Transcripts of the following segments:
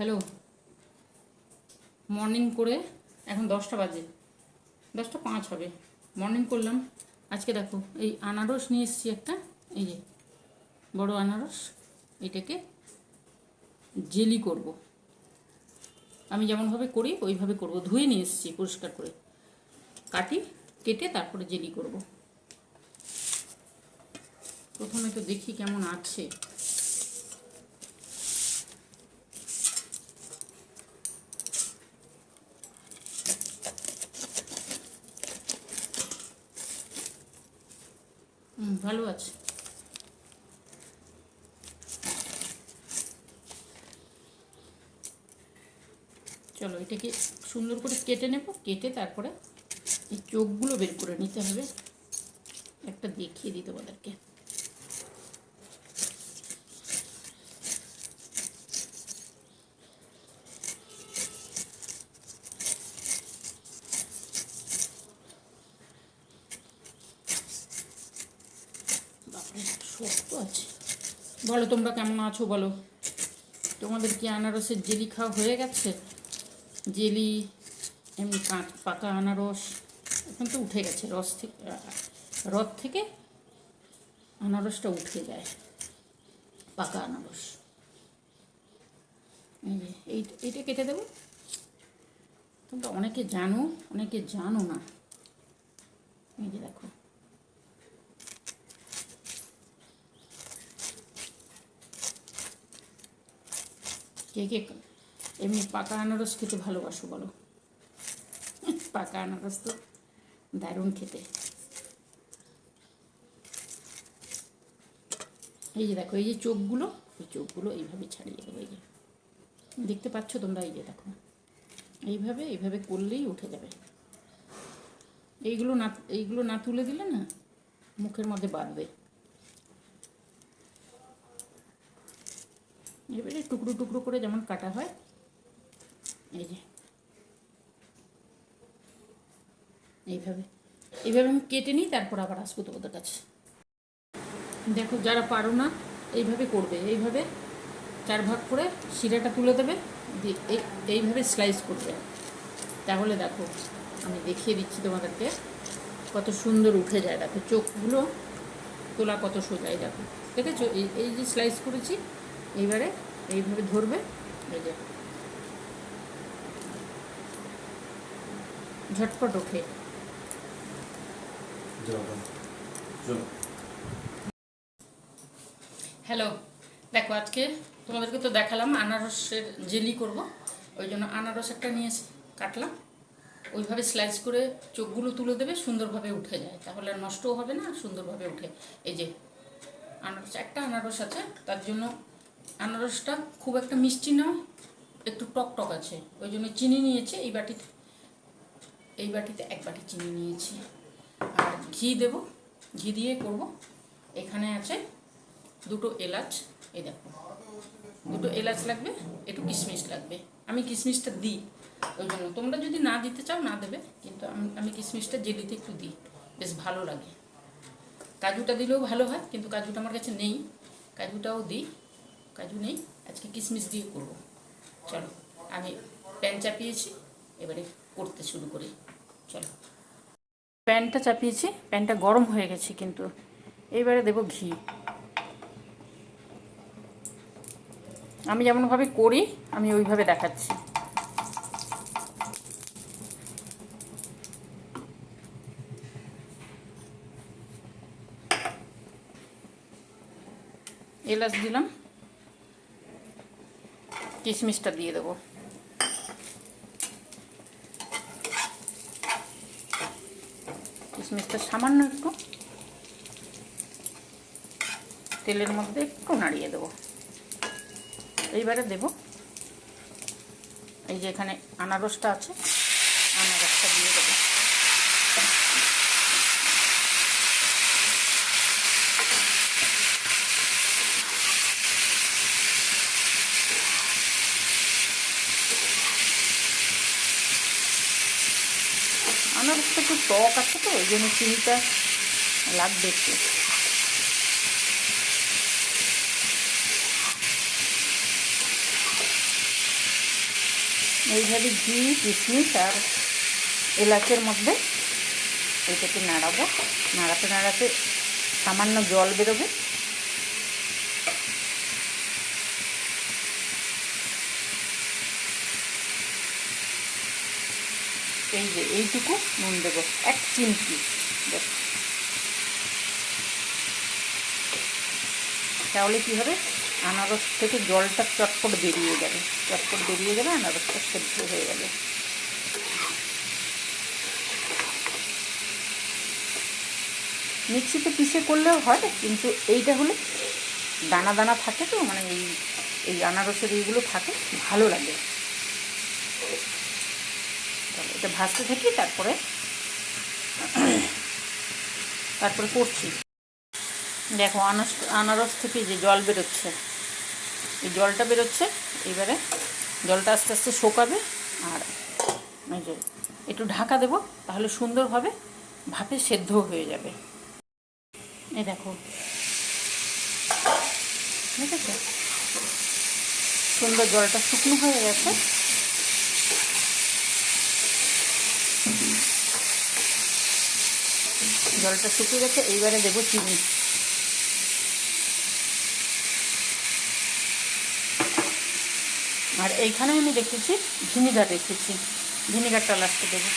Hello morning করে এখন দশটা বাজে। দশটা পাঁচ হবে। মর্নিং করলাম। আজকে দেখো, এই আনারস নিয়ে এসেছি একটা। এই যে, বড় আনারস। এটাকে জেলি করব। আমি যেমনভাবে করি, ওইভাবে করব। ধুয়ে নিয়ে এসেছি পরিষ্কার করে। কাটি, কেটে তারপরে জেলি করব। প্রথমে তো দেখি কেমন আছে। ভালো আছে। চলো এটাকে সুন্দর করে কেটে নেব, কেটে তারপরে এই চোখগুলো বের করে নিতে হবে। একটা দেখিয়ে দিতে ওদেরকে শক্ত আছে। বলো তোমরা কেমন আছো বলো? তোমাদের কি আনারসের জেলি খাওয়া হয়ে গেছে? জেলি, এমনি কাঁচ পাকা আনারস, এখন তো উঠে গেছে। রস থেকে রথ থেকে আনারসটা উঠে যায়। পাকা আনারস। এই, এইটা কেটে দেবো? তোমরা অনেকে জানো অনেকে জানো না। এই যে দেখো। কে কে এমনি পাকা আনারস খেতে ভালোবাসো বলো। পাকা আনারস তো দারুণ খেতে। এই যে দেখো, এই যে চোখগুলো, এই চোখগুলো এইভাবে ছাড়িয়ে দেবো, এই যে। দেখতে পাচ্ছ তোমরা? এই যে দেখো। এইভাবে এইভাবে করলেই উঠে যাবে। এইগুলো না এইগুলো না তুলে দিলে না মুখের মধ্যে বাঁধবে। এবারে টুকরো টুকরো করে যেমন কাটা হয়, এই যে। এইভাবে এইভাবে আমি কেটে নিই, তারপর আবার আসব তোমাদের কাছে। দেখো, যারা পারো না, এইভাবে করবে। এইভাবে চার ভাগ করে শিরাটা তুলে দেবে, দিয়ে এই, এইভাবে স্লাইস করবে। তাহলে দেখো, আমি দেখিয়ে দিচ্ছি তোমাদেরকে, কত সুন্দর উঠে যায়। দেখো, চোখগুলো তোলা কত সোজাই দেখো। দেখেছ? এই এই যে স্লাইস করেছি এইবারে এইভাবে ধরবে। এই যে। ঝটপট ওঠে। হ্যালো, দেখো আজকে তোমাদেরকে তো দেখালাম আনারসের জেলি করব। ওই জন্য আনারস একটা নিয়ে কাটলাম। ওইভাবে স্লাইস করে চোখগুলো তুলে দেবে, সুন্দরভাবে উঠে যায়। তাহলে নষ্টও হবে না, সুন্দরভাবে উঠে। এই যে, আনারস, একটা আনারস আছে, তার জন্য আনারসটা খুব একটা মিষ্টি নয় একটু টক টক আছে। ওই জন্য চিনি নিয়েছি, এই বাটিতে এই বাটিতে এক বাটি চিনি নিয়েছি। আর ঘি দেব, ঘি দিয়ে করব। এখানে আছে দুটো এলাচ, এই দেখো। দুটো এলাচ লাগবে, একটু কিশমিশ লাগবে। আমি কিশমিশটা দিই, ওই জন্য। তোমরা যদি না দিতে চাও, না দেবে, কিন্তু আমি আমি কিশমিশটা জেলিতে একটু দিই। বেশ ভালো লাগে। কাজুটা দিলেও ভালো হয়, কিন্তু কাজুটা আমার কাছে নেই। কাজুটাও দিই। কাজু নেই, আজকে কিশমিশ দিয়ে করব। চলো, আমি প্যান চাপিয়েছি, এবারে করতে শুরু করি। চলো। প্যানটা চাপিয়েছি, প্যানটা গরম হয়ে গেছে কিন্তু এইবারে দেব ঘি। আমি যেমনভাবে করি, আমি ওইভাবে দেখাচ্ছি। এলাচ দিলাম। কিশমিশটা দিয়ে দেবো। কিশমিশটা সামান্য একটু তেলের মধ্যে একটু নাড়িয়ে দেবো। এইবারে দেব। এই যে এখানে আনারসটা আছে, আনারসটা দিয়ে দেবো আনারসটা একটু টক আছে তো, ওই জন্য চিনিটা লাগবে একটু। এইভাবে ঘি, কিশমিশ আর এলাচের মধ্যে এটাকে নাড়াবো। নাড়াতে নাড়াতে সামান্য জল বেরোবে। এই যে এইটুকু নুন দেবো, এক চিমটি। দেখ। তাহলে কী হবে? আনারস থেকে জলটা চটপট বেরিয়ে যাবে। চটপট বেরিয়ে যাবে আনারসটা সেদ্ধ হয়ে যাবে। মিক্সিতে পিষে করলেও হয়, কিন্তু এইটা হলে দানা দানা থাকে তো মানে এই এই আনারসের এইগুলো থাকে, ভালো লাগে। এটা ভাজতে থাকি তারপরে তারপরে করছি। দেখো আনারস আনারস থেকে যে জল বেরোচ্ছে। এই জলটা বেরোচ্ছে এবারে জলটা আস্তে আস্তে শোকাবে আর এই যে একটু ঢাকা দেবো, তাহলে সুন্দরভাবে ভাপে সেদ্ধ হয়ে যাবে। এই দেখো। ঠিক আছে? সুন্দর জলটা শুকনো হয়ে গেছে। জলটা শুকিয়ে গেছে, এইবারে দেবো চিনি। আর এইখানে আমি রেখেছি ভিনিগার রেখেছি ভিনিগারটা লাস্টে দেবো।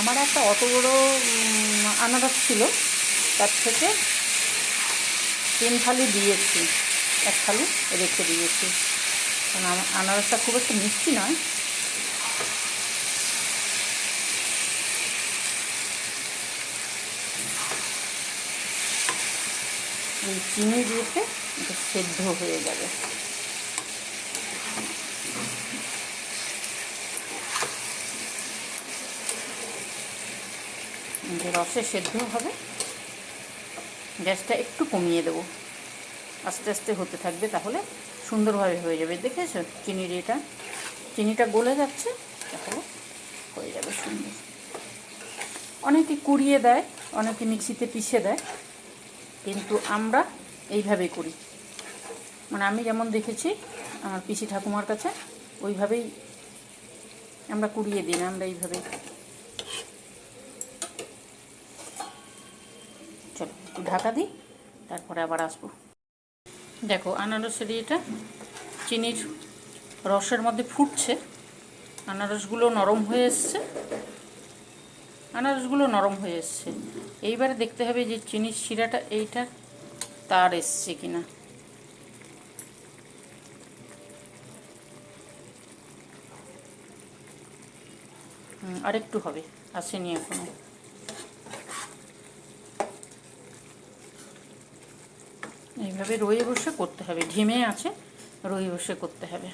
আমার একটা অত বড় আনারস ছিল, তার থেকে তিন থালি দিয়েছি। এক থালি রেখে দিয়েছি। কারণ আনারসটা খুব একটা মিষ্টি নয়। এই চিনি দিয়েছে, এটা সেদ্ধ হয়ে যাবে। রসে সেদ্ধ হবে, গ্যাসটা একটু কমিয়ে দেবো। আস্তে আস্তে হতে থাকবে তাহলে সুন্দরভাবে হয়ে যাবে। দেখেছ চিনির এটা? চিনিটা গলে যাচ্ছে, তাহলে হয়ে যাবে সুন্দর। অনেকে কুড়িয়ে দেয়, অনেকে মিক্সিতে পিষে দেয়, কিন্তু আমরা এইভাবেই করি। মানে আমি যেমন দেখেছি, আমার পিসি ঠাকুমার কাছে ওইভাবেই আমরা কুড়িয়ে দিই না, আমরা এইভাবেই চলো ঢাকা দিই, তারপরে আবার আসব। দেখো আনারসের এটা চিনির রসের মধ্যে ফুটছে। আনারসগুলো নরম হয়ে এসছে। আনারসগুলো নরম হয়ে এসছে। এইবারে দেখতে হবে যে চিনির শিরাটা এইটা তার এসছে কিনা। আরেকটু হবে, আসেনি এখনও। এইভাবে রয়ে বসে করতে হবে। ঢিমে আছে, রয়ে বসে করতে হবে।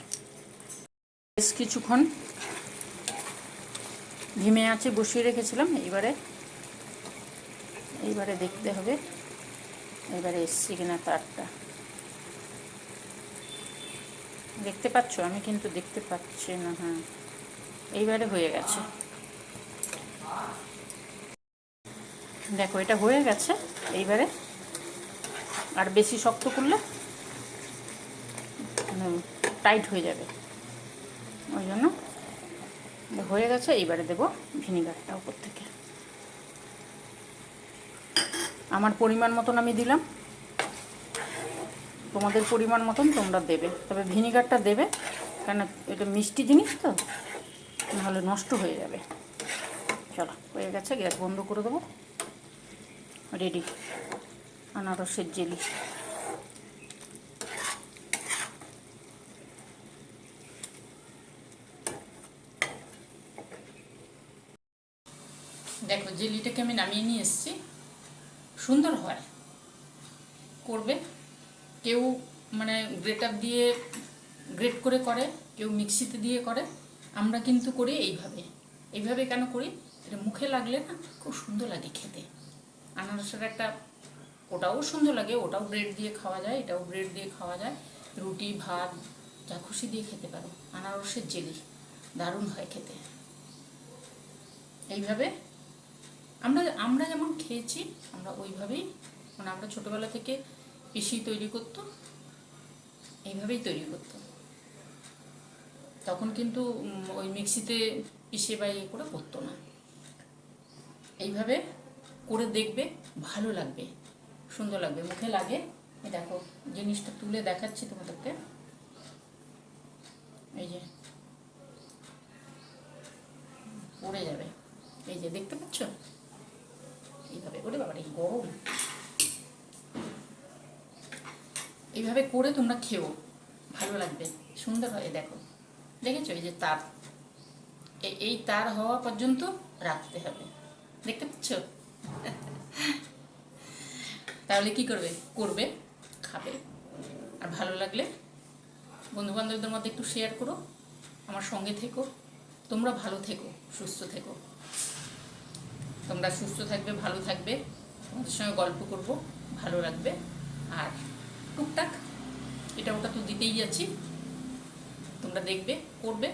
বেশ কিছুক্ষণ ধিমে আছে, বসিয়ে রেখেছিলাম। এইবারে এইবারে দেখতে হবে। এবারে এসছি কিনা তারটা। দেখতে পাচ্ছ? আমি কিন্তু দেখতে পাচ্ছি না হ্যাঁ। এইবারে হয়ে গেছে। দেখো, এটা হয়ে গেছে। এইবারে আর বেশি শক্ত করলে টাইট হয়ে যাবে। ওই জন্য হয়ে গেছে, এইবারে দেবো ভিনিগারটা উপর থেকে। আমার পরিমাণ মতন আমি দিলাম। তোমাদের পরিমাণ মতন তোমরা দেবে। তবে ভিনিগারটা দেবে, কেন এটা মিষ্টি জিনিস তো, নাহলে নষ্ট হয়ে যাবে। চলো, হয়ে গেছে, গ্যাস বন্ধ করে দেবো। রেডি। আনারসের জেলি। দেখো, জেলিটাকে আমি নামিয়ে নিয়ে এসেছি। সুন্দর হয়। করবে। কেউ মানে গ্রেটার দিয়ে গ্রেট করে করে, কেউ মিক্সিতে দিয়ে করে। আমরা কিন্তু করি এইভাবে। এইভাবে কেন করি? এটা মুখে লাগলে না খুব সুন্দর লাগে খেতে। আনারসের একটা ওটাও সুন্দর লাগে, ওটাও ব্রেড দিয়ে খাওয়া যায়, এটাও ব্রেড দিয়ে খাওয়া যায়। রুটি, ভাত, যা খুশি দিয়ে খেতে পারো। আনারসের জেলি, দারুণ হয় খেতে। এইভাবে আমরা আমরা যেমন খেয়েছি, আমরা ওইভাবেই মানে আমরা ছোটোবেলা থেকে পিসি তৈরি করতো, এইভাবেই তৈরি করতো। তখন কিন্তু ওই মিক্সিতে পিষে বা ইয়ে করে করতো না। এইভাবে করে দেখবে, ভালো লাগবে। সুন্দর লাগবে, মুখে লাগে। দেখো, জিনিসটা তুলে দেখাচ্ছি তোমাদেরকে। এই যে, পড়ে যাবে। এই যে, দেখতে পাচ্ছ? এইভাবে করে বাবা এই গরম। এইভাবে করে তোমরা খেও, ভালো লাগবে, সুন্দর হয়। দেখো, দেখেছ? এই যে তার এই তার হওয়া পর্যন্ত রাখতে হবে। দেখতে পাচ্ছ? তাহলে কি করবে? করবে, খাবে। আর ভালো লাগলে বন্ধু বান্ধবদের মধ্যে একটু শেয়ার করো, আমার সঙ্গে থেকো। তোমরা ভালো থেকো, সুস্থ থেকো। তোমরা সুস্থ থাকবে, ভালো থাকবে। তোমাদের সঙ্গে গল্প করব, ভালো লাগবে। আর টুকটাক, এটা ওটা তো দিতেই যাচ্ছি। তোমরা দেখবে, করবে।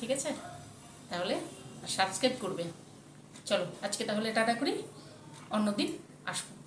ঠিক আছে? তাহলে সাবস্ক্রাইব করবে। চলো, আজকে তাহলে টাটা করি। অন্যদিন আসব।